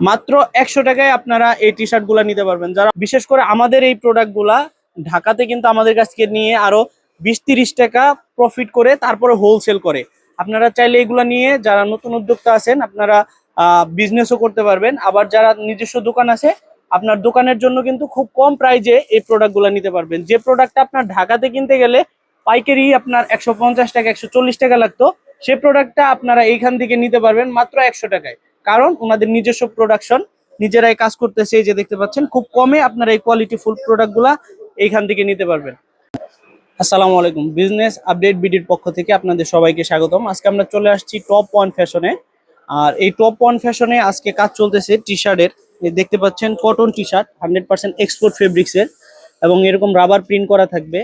মাত্র একশো টাকায় আপনারা এই টি শার্টগুলো নিতে পারবেন। যারা বিশেষ করে আমাদের এই প্রোডাক্টগুলা ঢাকাতে কিন্তু আমাদের কাছ থেকে নিয়ে আরও বিশ তিরিশ টাকা প্রফিট করে তারপরে হোলসেল করে। আপনারা চাইলে এগুলো নিয়ে যারা নতুন উদ্যোক্তা আছেন, আপনারা বিজনেসও করতে পারবেন। আবার যারা নিজস্ব দোকান আছে, আপনার দোকানের জন্য কিন্তু খুব কম প্রাইজে এই প্রোডাক্টগুলো নিতে পারবেন। যে প্রোডাক্টটা আপনার ঢাকাতে কিনতে গেলে পাইকারি আপনার একশো পঞ্চাশ টাকা, একশো চল্লিশ টাকা লাগতো সেই প্রোডাক্টটা আপনারা এইখান থেকে নিতে পারবেন মাত্র একশো টাকায়। কারণ ওনাদের নিজস্ব প্রোডাকশন নিজেরাই কাজ করতেছে, এই যে দেখতে পাচ্ছেন, খুব কমে আপনারা এই কোয়ালিটি ফুল প্রোডাক্টগুলা এইখান থেকে নিতে পারবেন। আসসালামু আলাইকুম বিজনেস আপডেট বিডির পক্ষ থেকে আপনাদের সবাইকে স্বাগতম। আজকে আমরা চলে আসছি টপ ওয়ান ফ্যাশনে আর এই টপ ওয়ান ফ্যাশনে আজকে কাজ চলতেছে টি শার্টের দেখতে পাচ্ছেন cotton T shirt hundred percent export ফেব্রিক্সের এবং এরকম রাবার প্রিন্ট করা থাকবে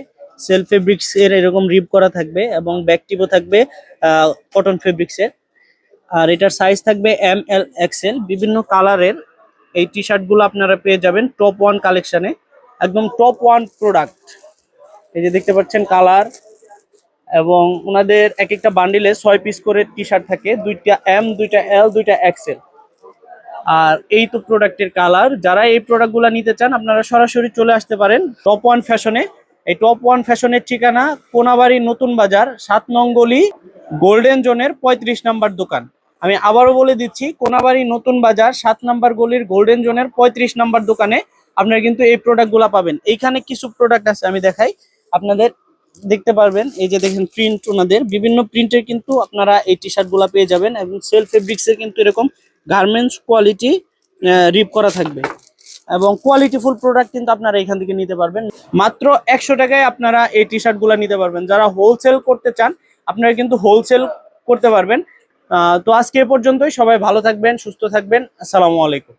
সেলফ ফেব্রিক্স এর এরকম রিপ করা থাকবে এবং ব্যাকটিপও থাকবে কটন ফেব্রিক্সের আর এটার সাইজ থাকবে এম এল এক্সেল বিভিন্ন কালারের এই টি শার্টগুলো আপনারা পেয়ে যাবেন টপ ওয়ান কালেকশনে একদম টপ ওয়ান প্রোডাক্ট এই যে দেখতে পাচ্ছেন কালার এবং ওনাদের এক একটা বান্ডিলে ছয় পিস করে টি শার্ট থাকে। দুইটা এম দুইটা এল দুইটা এক্সেল আর এই তো প্রোডাক্টের কালার যারা এই প্রোডাক্টগুলো নিতে চান, আপনারা সরাসরি চলে আসতে পারেন টপ ওয়ান ফ্যাশনে এই টপ ওয়ান ফ্যাশনের ঠিকানা কোনাবাড়ি নতুন বাজার, সাত নঙ্গলি গোল্ডেন জোনের পঁয়ত্রিশ নাম্বার দোকান। আমি আবারও বলে দিচ্ছি, কোনাবাড়ি নতুন বাজার, সাত নাম্বার গলির গোল্ডেন জোনের পঁয়ত্রিশ নাম্বার দোকানে আপনারা কিন্তু এই প্রোডাক্টগুলো পাবেন। এইখানে কিছু প্রোডাক্ট আছে, আমি দেখাই। আপনাদের দেখতে পারবেন, এই যে দেখেন প্রিন্ট ওনাদের। বিভিন্ন প্রিন্টের কিন্তু আপনারা এই টি শার্টগুলো পেয়ে যাবেন এবং সেলফ ফেব্রিক্সের কিন্তু এরকম গার্মেন্টস কোয়ালিটি রিপ করা থাকবে। এবং কোয়ালিটি ফুল প্রোডাক্ট কিন্তু আপনারা এখান থেকে নিতে পারবেন। মাত্র একশো টাকায় আপনারা এই টি শার্টগুলো নিতে পারবেন। যারা হোলসেল করতে চান, আপনারা কিন্তু হোলসেল করতে পারবেন। তো আজকে এ পর্যন্তই। সবাই ভালো থাকবেন, সুস্থ থাকবেন। আসসালামু আলাইকুম।